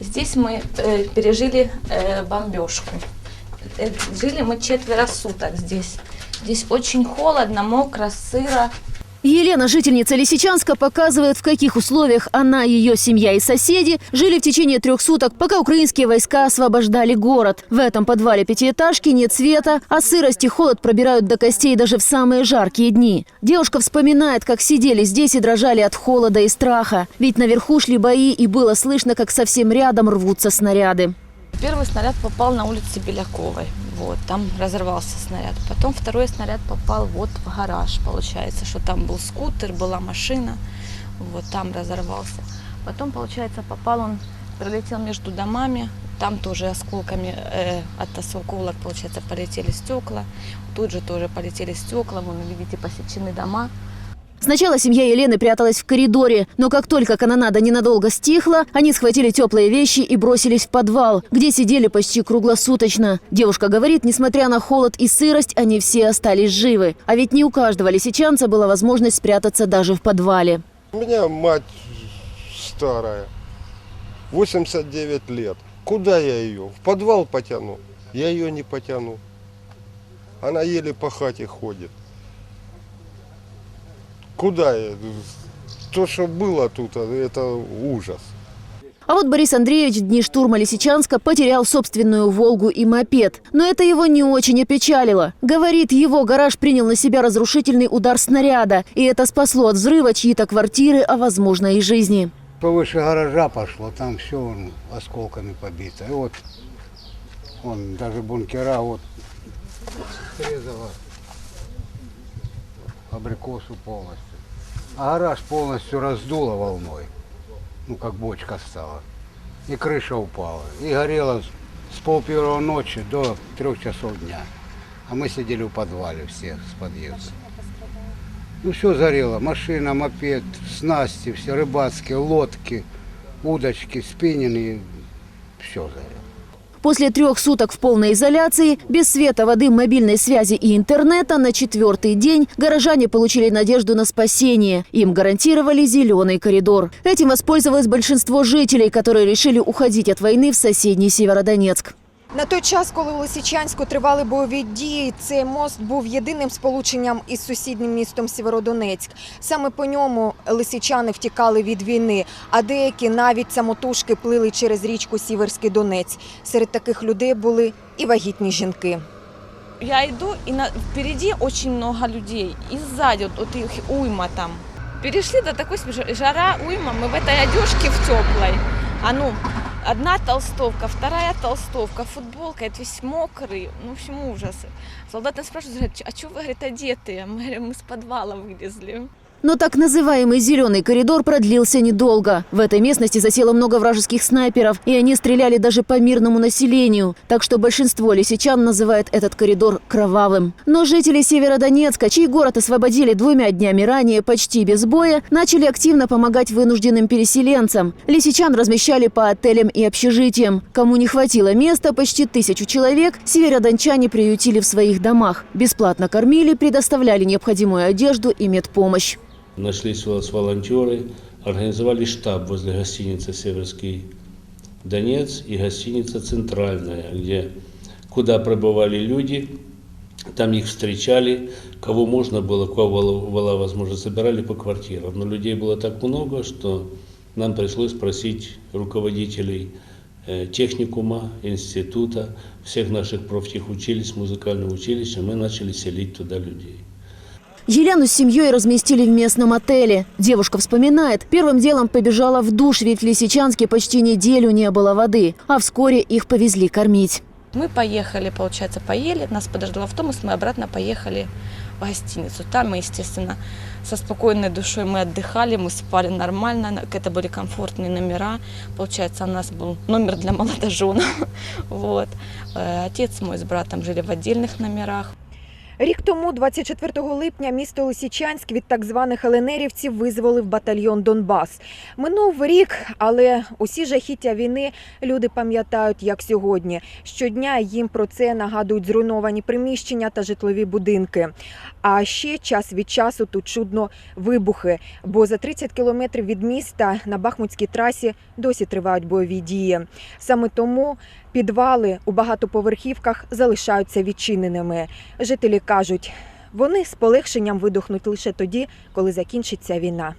Здесь мы э, пережили э, бомбежку. Э, жили мы четверо суток здесь. Здесь очень холодно, мокро, сыро. Елена, жительница Лисичанска, показывает, в каких условиях она, ее семья и соседи жили в течение трех суток, пока украинские войска освобождали город. В этом подвале пятиэтажки нет света, а сырость и холод пробирают до костей даже в самые жаркие дни. Девушка вспоминает, как сидели здесь и дрожали от холода и страха. Ведь наверху шли бои, и было слышно, как совсем рядом рвутся снаряды. Первый снаряд попал на улице Беляковой. Вот, там разорвался снаряд. Потом второй снаряд попал вот в гараж, получается, что там был скутер, была машина. Вот там разорвался. Потом, получается, попал он, пролетел между домами. Там тоже осколками э, от осколок, получается, полетели стекла. Тут же тоже полетели стекла. Вон, видите, посечены дома. Сначала семья Елены пряталась в коридоре, но как только канонада ненадолго стихла, они схватили теплые вещи и бросились в подвал, где сидели почти круглосуточно. Девушка говорит, несмотря на холод и сырость, они все остались живы. А ведь не у каждого лисичанца была возможность спрятаться даже в подвале. У меня мать старая, 89 лет. Куда я ее? В подвал потяну? Я ее не потяну. Она еле по хате ходит. Куда я? То, что было тут, это ужас. А вот Борис Андреевич в дни штурма Лисичанска потерял собственную «Волгу» и мопед. Но это его не очень опечалило. Говорит, его гараж принял на себя разрушительный удар снаряда. И это спасло от взрыва чьи-то квартиры, а возможно и жизни. Повыше гаража пошло, там все осколками побито. И вот, он даже бункера вот срезало абрикосу полностью. А гараж полностью раздуло волной, ну как бочка стала. И крыша упала. И горела с пол первого ночи до трех часов дня. А мы сидели в подвале все с подъезда. Ну все горело. Машина, мопед, снасти, все рыбацкие, лодки, удочки, спиннинги. Все горело. После трех суток в полной изоляции, без света, воды, мобильной связи и интернета, на четвертый день горожане получили надежду на спасение. Им гарантировали зеленый коридор. Этим воспользовалось большинство жителей, которые решили уходить от войны в соседний Северодонецк. На той час, коли у Лисичанську тривали бойові дії, цей мост був єдиним сполученням із сусіднім містом Сєвєродонецьк. Саме по ньому лисичани втікали від війни, а деякі навіть самотужки плили через річку Сіверський Донець. Серед таких людей були і вагітні жінки. Я иду, и на, впереди очень много людей. Сзади вот, вот их уйма там. Перешли до смеш- жара, уйма. Мы в этой одежке в теплой. А ну, одна толстовка, вторая толстовка, футболка, это весь мокрый. Ну, в общем, ужас. Солдаты нас спрашивают, говорят, а что вы, говорит, одетые? Мы говорим, мы с подвала вылезли. Но так называемый «зеленый коридор» продлился недолго. В этой местности засело много вражеских снайперов, и они стреляли даже по мирному населению. Так что большинство лисичан называет этот коридор «кровавым». Но жители Северодонецка, чей город освободили двумя днями ранее почти без боя, начали активно помогать вынужденным переселенцам. Лисичан размещали по отелям и общежитиям. Кому не хватило места, почти тысячу человек, северодончане приютили в своих домах. Бесплатно кормили, предоставляли необходимую одежду и медпомощь. Нашлись у нас волонтеры, организовали штаб возле гостиницы «Северский Донец» и гостиница «Центральная», где, куда прибывали люди, там их встречали, кого можно было, кого была, возможность, собирали по квартирам. Но людей было так много, что нам пришлось просить руководителей э, техникума, института, всех наших профтехучилищ, музыкального училища, мы начали селить туда людей. Елену с семьей разместили в местном отеле. Девушка вспоминает, первым делом побежала в душ, ведь в Лисичанске почти неделю не было воды, а вскоре их повезли кормить. Мы поехали, получается, поели, нас подождал автобус, мы обратно поехали в гостиницу. Там мы, естественно, со спокойной душой мы отдыхали, мы спали нормально, это были комфортные номера. Получается, у нас был номер для молодоженов. Вот. Э, Отец мой с братом жили в отдельных номерах. Рік тому, 24 липня, місто Лисичанськ від так званих ЛНРівців визволив батальйон Донбас. Минув рік, але усі жахіття війни люди пам'ятають як сьогодні. Щодня їм про це нагадують зруйновані приміщення та житлові будинки. А ще час від часу тут чудно вибухи, бо за 30 кілометрів від міста на Бахмутській трасі досі тривають бойові дії. Саме тому підвали у багатоповерхівках залишаються відчиненими. Жителі кажуть, вони з полегшенням видохнуть лише тоді, коли закінчиться війна.